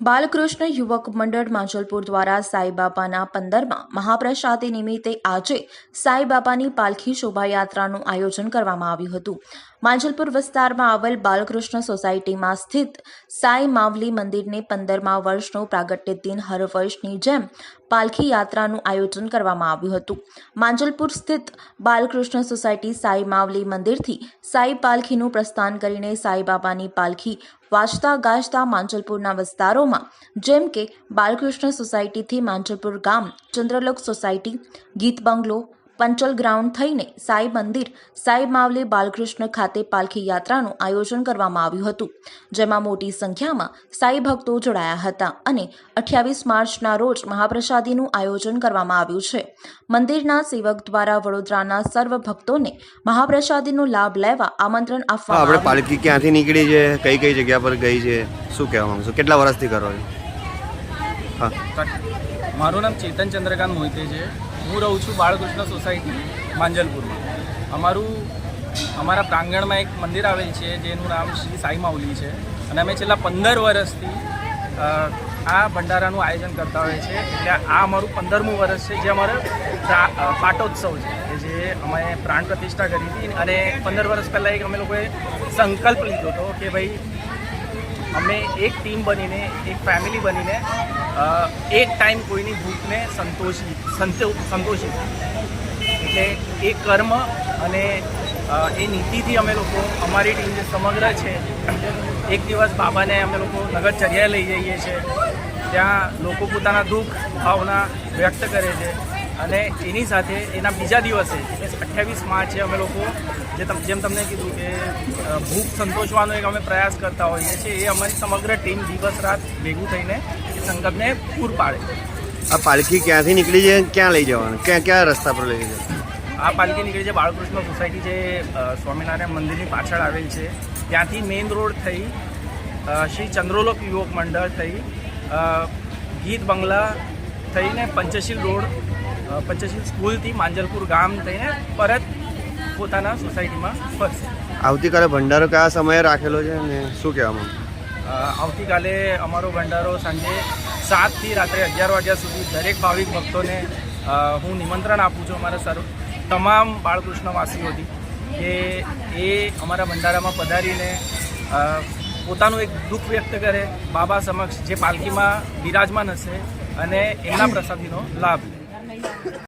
બાલકૃષ્ણ યુવક મંડળ માંજલપુર દ્વારા સાઈબાબાના પંદરમાં મહાપ્રસાદી નિમિત્તે આજે સાઈબાબાની પાલખી શોભાયાત્રાનું આયોજન કરવામાં આવ્યું હતું. માંજલપુર વિસ્તારમાં આવેલ બાલકૃષ્ણ સોસાયટીમાં સ્થિત સાઈ માવલી મંદિરને પંદરમા વર્ષનો પ્રાગટ્ય દિન હર વર્ષની જેમ પાલખી યાત્રાનું આયોજન કરવામાં આવ્યું હતું. માંજલપુર સ્થિત બાલકૃષ્ણ સોસાયટી સાઈ માવલી મંદિરથી સાઈ પાલખીનું પ્રસ્થાન કરીને સાઈબાબાની પાલખી વાજતા ગાજતા માંજલપુરના વિસ્તારોમાં જેમ કે બાલકૃષ્ણ સોસાયટીથી માંજલપુર ગામ ચંદ્રલોક સોસાયટી ગીત બંગલો પંચલ ગ્રાઉન્ડ થઈને સાઈ મંદિર સાઈ માવલી બાલકૃષ્ણ ખાતે પાલખી યાત્રાનું આયોજન કરવામાં આવ્યું હતું જેમાં મોટી સંખ્યામાં સાઈ ભક્તો જોડાયા હતા અને અઠ્યાવીસ માર્ચના રોજ મહાપ્રસાદીનું આયોજન કરવામાં આવ્યું છે. મંદિરના સેવક દ્વારા વડોદરાના સર્વ ભક્તોને મહાપ્રસાદીનો લાભ લેવા આમંત્રણ આપવા આપણે પાલખી ક્યાંથી નીકળી છે? કઈ કઈ જગ્યા પર ગઈ છે? શું કહેવા માંગશો? કેટલા વર્ષથી કરો છો? હા. મારું નામ ચેતન ચંદ્રકાંત મોહિતે છે. હું રહું છું બાળકૃષ્ણ સોસાયટી માંજલપુરમાં. અમારું, અમારા પ્રાંગણમાં એક મંદિર આવેલ છે, જેનું નામ શ્રી સાઈ માઉલી છે. અને અમે છેલ્લા પંદર વર્ષથી આ ભંડારાનું આયોજન કરતા હોય છે. એટલે આ અમારું પંદરમું વર્ષ છે, જે અમારો પાટોત્સવ છે, કે જે અમે પ્રાણ પ્રતિષ્ઠા કરી હતી. અને પંદર વર્ષ પહેલાં એક અમે લોકોએ સંકલ્પ લીધો હતો કે ભાઈ અમે એક ટીમ બનીને, એક ફેમિલી બનીને એક ટાઈમ કોઈની ભૂખને સંતોષી સંતોષી. એટલે એ કર્મ અને એ નીતિથી અમે લોકો, અમારી ટીમ જે સમગ્ર છે, એક દિવસ બાબાને અમે લોકો નગરચર્યા લઈ જઈએ છીએ. ત્યાં લોકો પોતાના દુઃખ, ભાવના વ્યક્ત કરે છે. અને એની સાથે એના બીજા દિવસે અઠ્યાવીસ માર્ચે અમે લોકો જે જેમ તમને કીધું કે ભૂખ સંતોષવાનો એક અમે પ્રયાસ કરતા હોઈએ છીએ એ અમારી સમગ્ર ટીમ દિવસ રાત ભેગું થઈને એ સંકલ્પને પૂર પાડે. છે આ પાલખી ક્યાંથી નીકળી છે ક્યાં લઈ જવાનું? ક્યાં ક્યાં રસ્તા પર લઈ જવાનું? આ પાલખી નીકળી છે બાળકૃષ્ણ સોસાયટી જે સ્વામિનારાયણ મંદિરની પાછળ આવેલ છે. ત્યાંથી મેઇન રોડ થઈ શ્રી ચંદ્રોલોક યુવક મંડળ થઈ ગીત બંગલા થઈને પંચશીલ રોડ પંચશીલ સ્કૂલથી માંજલપુર ગામ થઈને પરત પોતાના સોસાયટીમાં ફરશે. આવતીકાલે ભંડારો કયા સમયે રાખેલો છે અને શું કહેવા માંગો આવતીકાલે અમારો ભંડારો સાંજે સાતથી રાત્રે અગિયાર વાગ્યા સુધી દરેક ભાવિક ભક્તોને હું નિમંત્રણ આપું છું અમારા સર્વ તમામ બાળકૃષ્ણવાસીઓથી કે એ અમારા ભંડારામાં પધારીને પોતાનું એક દુઃખ વ્યક્ત કરે બાબા સમક્ષ જે પાલખીમાં બિરાજમાન હશે અને એમના પ્રસાદીનો લાભ. લે